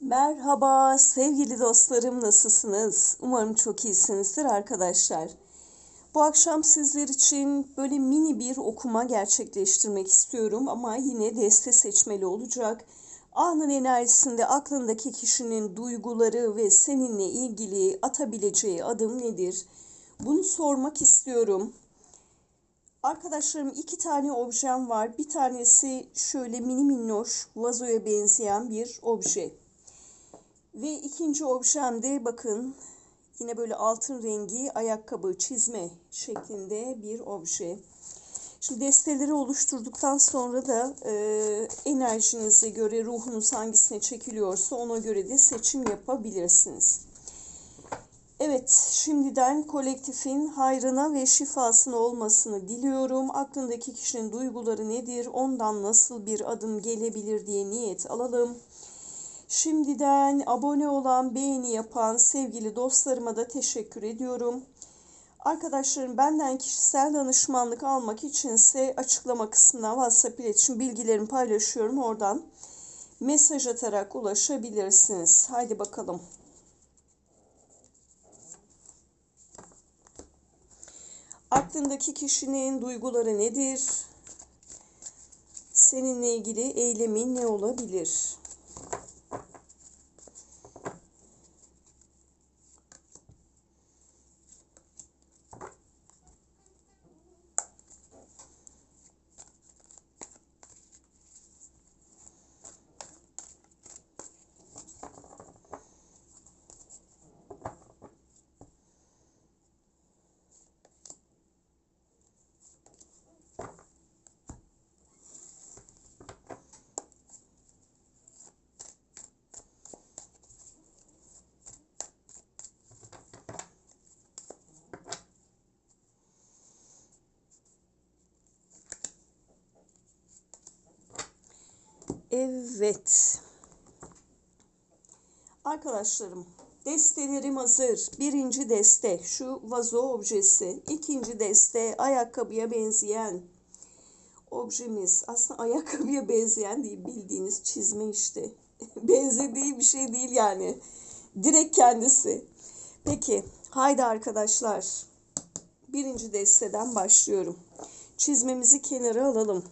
Merhaba sevgili dostlarım nasılsınız? Umarım çok iyisinizdir arkadaşlar. Bu akşam sizler için böyle mini bir okuma gerçekleştirmek istiyorum ama yine deste seçmeli olacak. Anın enerjisinde aklındaki kişinin duyguları ve seninle ilgili atabileceği adım nedir? Bunu sormak istiyorum. Arkadaşlarım iki tane objem var. Bir tanesi şöyle mini minnoş vazoya benzeyen bir obje. Ve ikinci objem de bakın yine böyle altın rengi ayakkabı çizme şeklinde bir obje. Şimdi desteleri oluşturduktan sonra da e, enerjinize göre ruhunuz hangisine çekiliyorsa ona göre de seçim yapabilirsiniz. Evet, şimdiden kolektifin hayrına ve şifasına olmasını diliyorum. Aklındaki kişinin duyguları nedir, ondan nasıl bir adım gelebilir diye niyet alalım. Şimdiden abone olan, beğeni yapan sevgili dostlarıma da teşekkür ediyorum. Arkadaşlarım benden kişisel danışmanlık almak içinse açıklama kısmına WhatsApp iletişim bilgilerimi paylaşıyorum. Oradan mesaj atarak ulaşabilirsiniz. Haydi bakalım. Aklındaki kişinin duyguları nedir? Seninle ilgili eylemin ne olabilir? Evet. Arkadaşlarım, destelerim hazır. Birinci deste şu vazo objesi. İkinci deste ayakkabıya benzeyen objemiz. Aslında ayakkabıya benzeyen değil bildiğiniz çizme işte. Benzediği bir şey değil yani. Direkt kendisi. Peki, haydi arkadaşlar. Birinci desteden başlıyorum. Çizmemizi kenara alalım.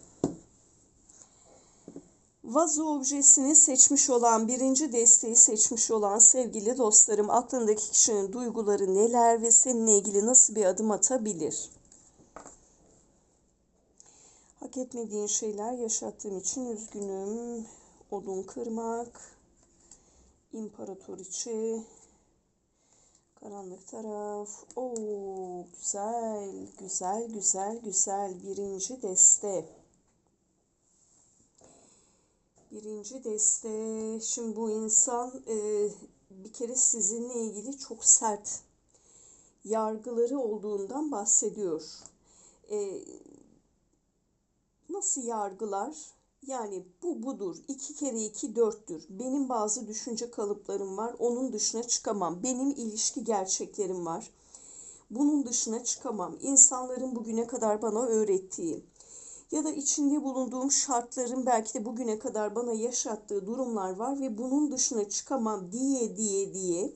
Vazo objesini seçmiş olan, birinci desteği seçmiş olan sevgili dostlarım, aklındaki kişinin duyguları neler ve seninle ilgili nasıl bir adım atabilir? Hak etmediğin şeyler yaşattığım için üzgünüm. Odun kırmak, imparatoriçe, karanlık taraf. Oo, güzel, güzel, güzel, güzel. Birinci deste. Birinci deste. Şimdi bu insan e, bir kere sizinle ilgili çok sert yargıları olduğundan bahsediyor. E, nasıl yargılar? Yani bu budur. İki kere iki dörttür. Benim bazı düşünce kalıplarım var. Onun dışına çıkamam. Benim ilişki gerçeklerim var. Bunun dışına çıkamam. İnsanların bugüne kadar bana öğrettiği ya da içinde bulunduğum şartların belki de bugüne kadar bana yaşattığı durumlar var ve bunun dışına çıkamam diye diye diye.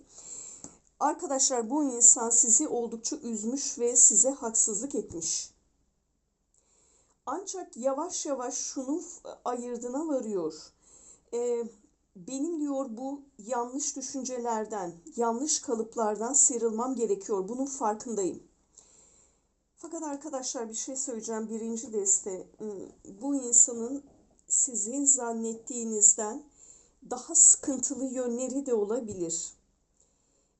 Arkadaşlar bu insan sizi oldukça üzmüş ve size haksızlık etmiş. Ancak yavaş yavaş şunu ayırdına varıyor. Ee, benim diyor bu yanlış düşüncelerden, yanlış kalıplardan sıyrılmam gerekiyor. Bunun farkındayım. Fakat arkadaşlar bir şey söyleyeceğim. Birinci deste bu insanın sizin zannettiğinizden daha sıkıntılı yönleri de olabilir.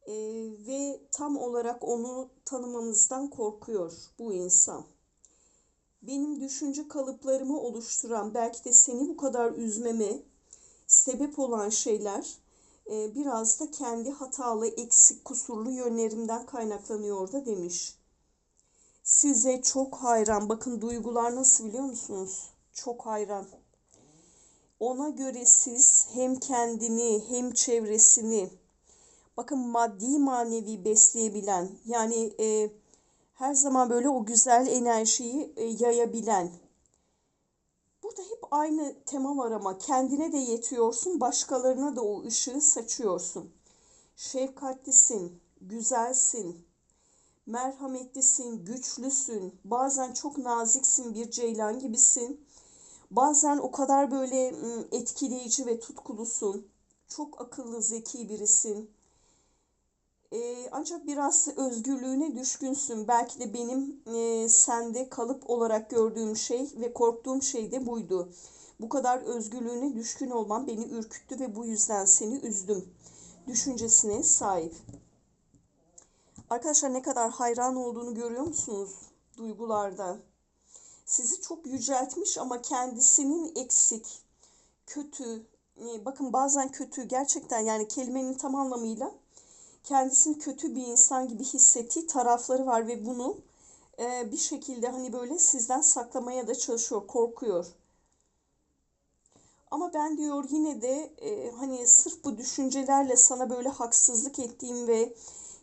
Ee, ve tam olarak onu tanımamızdan korkuyor bu insan. Benim düşünce kalıplarımı oluşturan, belki de seni bu kadar üzmeme sebep olan şeyler e, biraz da kendi hatalı, eksik, kusurlu yönlerimden kaynaklanıyor da demiş size çok hayran. Bakın duygular nasıl biliyor musunuz? Çok hayran. Ona göre siz hem kendini hem çevresini bakın maddi manevi besleyebilen yani e, her zaman böyle o güzel enerjiyi e, yayabilen bu Burada hep aynı tema var ama kendine de yetiyorsun, başkalarına da o ışığı saçıyorsun. Şefkatlisin, güzelsin, merhametlisin, güçlüsün, bazen çok naziksin, bir ceylan gibisin. Bazen o kadar böyle etkileyici ve tutkulusun. Çok akıllı, zeki birisin. Ee, ancak biraz özgürlüğüne düşkünsün. Belki de benim e, sende kalıp olarak gördüğüm şey ve korktuğum şey de buydu. Bu kadar özgürlüğüne düşkün olman beni ürküttü ve bu yüzden seni üzdüm. Düşüncesine sahip. Arkadaşlar ne kadar hayran olduğunu görüyor musunuz duygularda? Sizi çok yüceltmiş ama kendisinin eksik, kötü, e, bakın bazen kötü gerçekten yani kelimenin tam anlamıyla kendisini kötü bir insan gibi hissettiği tarafları var ve bunu e, bir şekilde hani böyle sizden saklamaya da çalışıyor, korkuyor. Ama ben diyor yine de e, hani sırf bu düşüncelerle sana böyle haksızlık ettiğim ve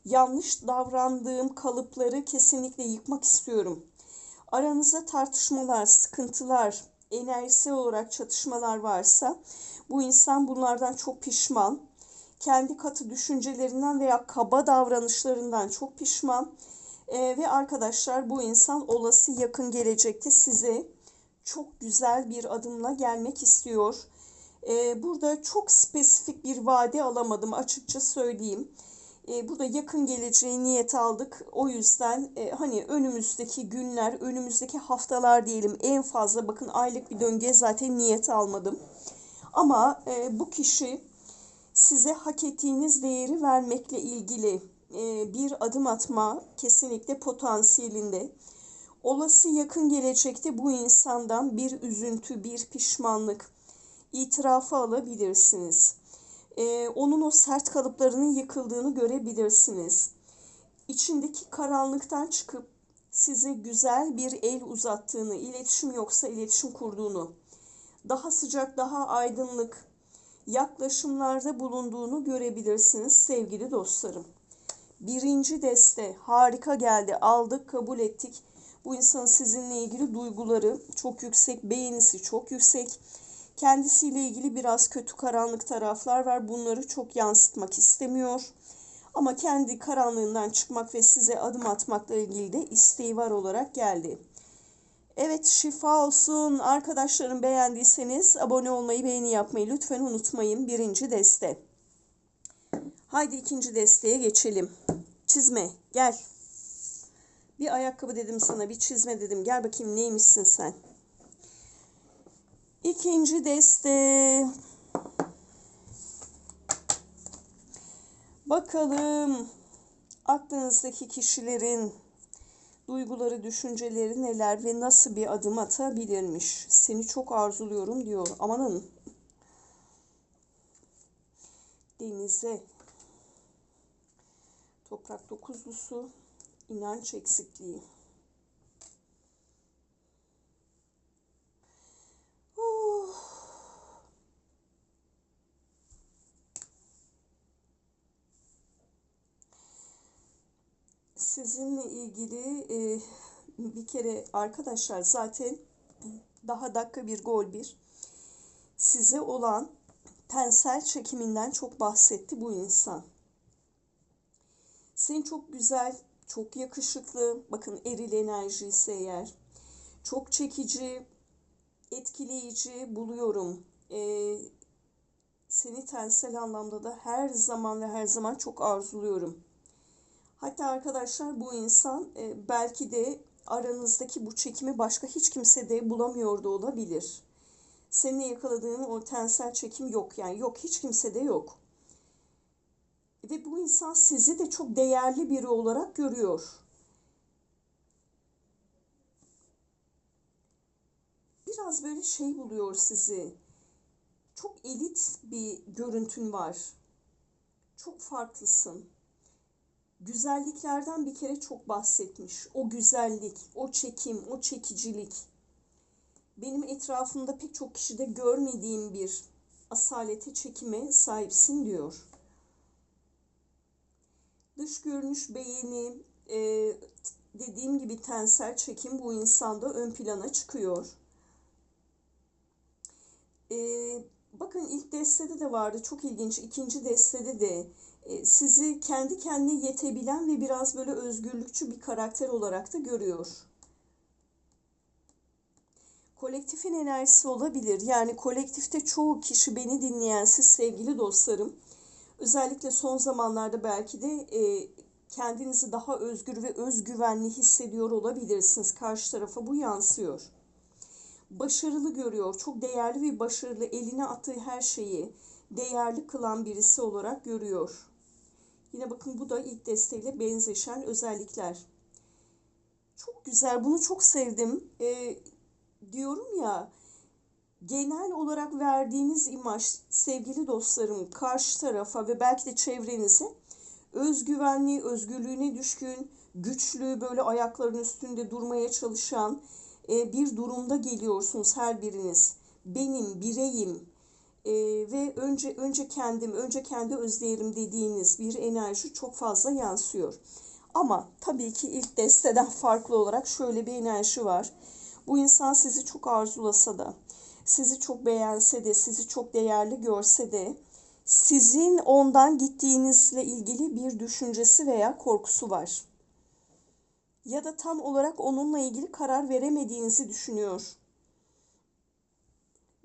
yanlış davrandığım kalıpları kesinlikle yıkmak istiyorum. Aranızda tartışmalar, sıkıntılar, enerjisel olarak çatışmalar varsa bu insan bunlardan çok pişman. Kendi katı düşüncelerinden veya kaba davranışlarından çok pişman. Ee, ve arkadaşlar bu insan olası yakın gelecekte size çok güzel bir adımla gelmek istiyor. Ee, burada çok spesifik bir vade alamadım açıkça söyleyeyim. Ee, burada yakın geleceği niyet aldık. O yüzden e, hani önümüzdeki günler, önümüzdeki haftalar diyelim en fazla bakın aylık bir döngüye zaten niyet almadım. Ama e, bu kişi size hak ettiğiniz değeri vermekle ilgili e, bir adım atma kesinlikle potansiyelinde. Olası yakın gelecekte bu insandan bir üzüntü, bir pişmanlık, itirafı alabilirsiniz. Ee, onun o sert kalıplarının yıkıldığını görebilirsiniz. İçindeki karanlıktan çıkıp size güzel bir el uzattığını, iletişim yoksa iletişim kurduğunu, daha sıcak, daha aydınlık yaklaşımlarda bulunduğunu görebilirsiniz sevgili dostlarım. Birinci deste harika geldi. Aldık, kabul ettik. Bu insanın sizinle ilgili duyguları çok yüksek, beğenisi çok yüksek. Kendisiyle ilgili biraz kötü karanlık taraflar var. Bunları çok yansıtmak istemiyor. Ama kendi karanlığından çıkmak ve size adım atmakla ilgili de isteği var olarak geldi. Evet şifa olsun. Arkadaşlarım beğendiyseniz abone olmayı, beğeni yapmayı lütfen unutmayın. Birinci deste. Haydi ikinci desteğe geçelim. Çizme gel. Bir ayakkabı dedim sana, bir çizme dedim. Gel bakayım neymişsin sen. İkinci deste. Bakalım aklınızdaki kişilerin duyguları, düşünceleri neler ve nasıl bir adım atabilirmiş. Seni çok arzuluyorum diyor. Amanın. Denize. Toprak dokuzlusu. inanç eksikliği. Sizinle ilgili e, bir kere arkadaşlar zaten daha dakika bir gol bir size olan tensel çekiminden çok bahsetti bu insan. Sen çok güzel, çok yakışıklı, bakın eril enerji ise eğer, çok çekici, etkileyici buluyorum. Ee, seni tensel anlamda da her zaman ve her zaman çok arzuluyorum. Hatta arkadaşlar bu insan e, belki de aranızdaki bu çekimi başka hiç kimse de bulamıyor da olabilir. Seninle yakaladığın o tensel çekim yok yani yok hiç kimse de yok. Ve bu insan sizi de çok değerli biri olarak görüyor. Biraz böyle şey buluyor sizi. Çok elit bir görüntün var. Çok farklısın güzelliklerden bir kere çok bahsetmiş. O güzellik, o çekim, o çekicilik. Benim etrafımda pek çok kişide görmediğim bir asalete, çekime sahipsin diyor. Dış görünüş beğeni, e, dediğim gibi tensel çekim bu insanda ön plana çıkıyor. e, bakın ilk destede de vardı çok ilginç. İkinci destede de sizi kendi kendine yetebilen ve biraz böyle özgürlükçü bir karakter olarak da görüyor. Kolektifin enerjisi olabilir. Yani kolektifte çoğu kişi beni dinleyen siz sevgili dostlarım. Özellikle son zamanlarda belki de e, kendinizi daha özgür ve özgüvenli hissediyor olabilirsiniz. Karşı tarafa bu yansıyor. Başarılı görüyor, çok değerli ve başarılı eline attığı her şeyi değerli kılan birisi olarak görüyor. Yine bakın bu da ilk desteğiyle benzeşen özellikler. Çok güzel, bunu çok sevdim. Ee, diyorum ya, genel olarak verdiğiniz imaj sevgili dostlarım karşı tarafa ve belki de çevrenize özgüvenli, özgürlüğüne düşkün, güçlü, böyle ayakların üstünde durmaya çalışan e, bir durumda geliyorsunuz her biriniz. Benim, bireyim e, ve önce önce kendim, önce kendi özdeğerim dediğiniz bir enerji çok fazla yansıyor. Ama tabii ki ilk desteden farklı olarak şöyle bir enerji var. Bu insan sizi çok arzulasa da, sizi çok beğense de, sizi çok değerli görse de sizin ondan gittiğinizle ilgili bir düşüncesi veya korkusu var. Ya da tam olarak onunla ilgili karar veremediğinizi düşünüyor.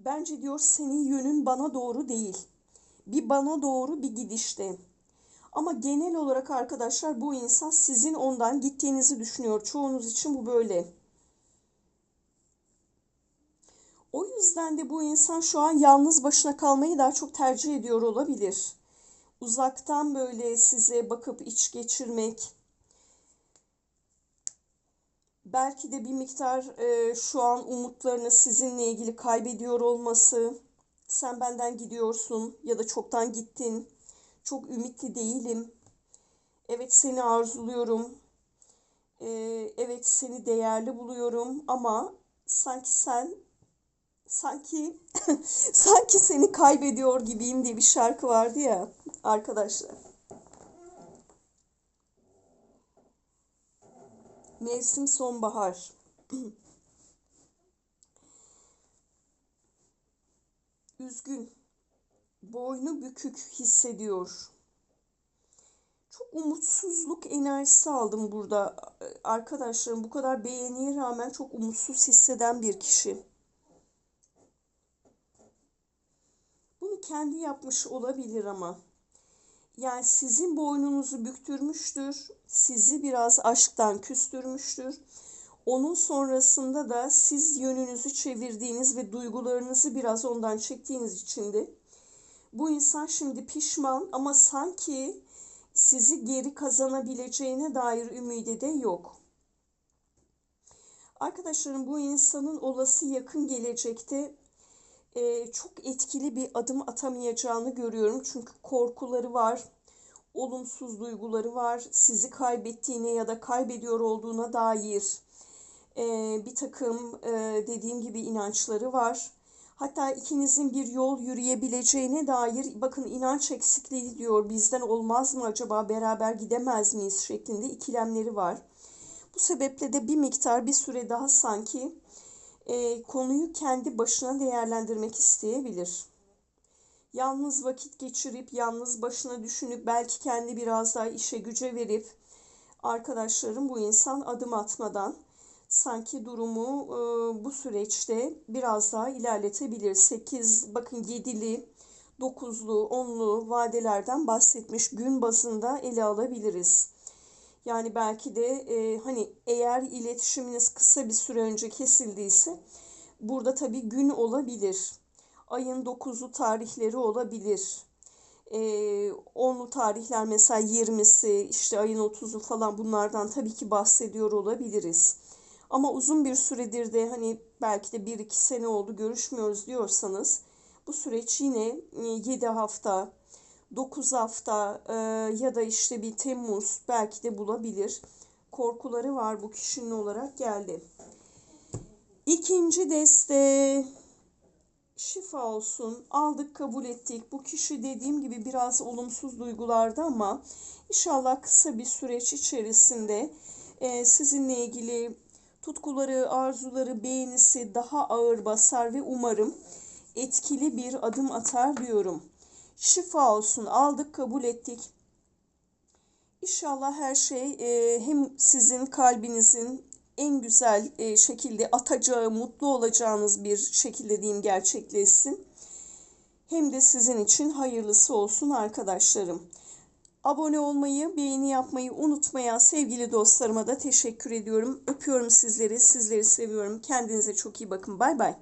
Bence diyor senin yönün bana doğru değil. Bir bana doğru bir gidişte. Ama genel olarak arkadaşlar bu insan sizin ondan gittiğinizi düşünüyor. Çoğunuz için bu böyle. O yüzden de bu insan şu an yalnız başına kalmayı daha çok tercih ediyor olabilir. Uzaktan böyle size bakıp iç geçirmek, belki de bir miktar e, şu an umutlarını sizinle ilgili kaybediyor olması, sen benden gidiyorsun ya da çoktan gittin, çok ümitli değilim, evet seni arzuluyorum, e, evet seni değerli buluyorum ama sanki sen sanki sanki seni kaybediyor gibiyim diye bir şarkı vardı ya arkadaşlar. Mevsim sonbahar. Üzgün. Boynu bükük hissediyor. Çok umutsuzluk enerjisi aldım burada. Arkadaşlarım bu kadar beğeniye rağmen çok umutsuz hisseden bir kişi. Bunu kendi yapmış olabilir ama yani sizin boynunuzu büktürmüştür, sizi biraz aşktan küstürmüştür. Onun sonrasında da siz yönünüzü çevirdiğiniz ve duygularınızı biraz ondan çektiğiniz için de bu insan şimdi pişman ama sanki sizi geri kazanabileceğine dair ümidi de yok. Arkadaşlarım bu insanın olası yakın gelecekte e, çok etkili bir adım atamayacağını görüyorum. Çünkü korkuları var, olumsuz duyguları var, sizi kaybettiğine ya da kaybediyor olduğuna dair e, bir takım e, dediğim gibi inançları var. Hatta ikinizin bir yol yürüyebileceğine dair bakın inanç eksikliği diyor bizden olmaz mı acaba beraber gidemez miyiz şeklinde ikilemleri var. Bu sebeple de bir miktar bir süre daha sanki e, konuyu kendi başına değerlendirmek isteyebilir. Yalnız vakit geçirip, yalnız başına düşünüp, belki kendi biraz daha işe güce verip, arkadaşlarım bu insan adım atmadan sanki durumu e, bu süreçte biraz daha ilerletebilir. 8, bakın 7'li, 9'lu, 10'lu vadelerden bahsetmiş gün bazında ele alabiliriz. Yani belki de e, hani eğer iletişiminiz kısa bir süre önce kesildiyse burada tabii gün olabilir. Ayın 9'u tarihleri olabilir. E, 10'lu tarihler mesela 20'si işte ayın 30'u falan bunlardan tabii ki bahsediyor olabiliriz. Ama uzun bir süredir de hani belki de 1-2 sene oldu görüşmüyoruz diyorsanız bu süreç yine 7 hafta, 9 hafta e, ya da işte bir Temmuz belki de bulabilir. Korkuları var bu kişinin olarak geldi. İkinci deste şifa olsun. Aldık kabul ettik. Bu kişi dediğim gibi biraz olumsuz duygularda ama inşallah kısa bir süreç içerisinde e, sizinle ilgili tutkuları, arzuları, beğenisi daha ağır basar ve umarım etkili bir adım atar diyorum. Şifa olsun aldık kabul ettik. İnşallah her şey e, hem sizin kalbinizin en güzel e, şekilde atacağı, mutlu olacağınız bir şekilde diyeyim gerçekleşsin. Hem de sizin için hayırlısı olsun arkadaşlarım. Abone olmayı, beğeni yapmayı unutmayan sevgili dostlarıma da teşekkür ediyorum. Öpüyorum sizleri, sizleri seviyorum. Kendinize çok iyi bakın. Bay bay.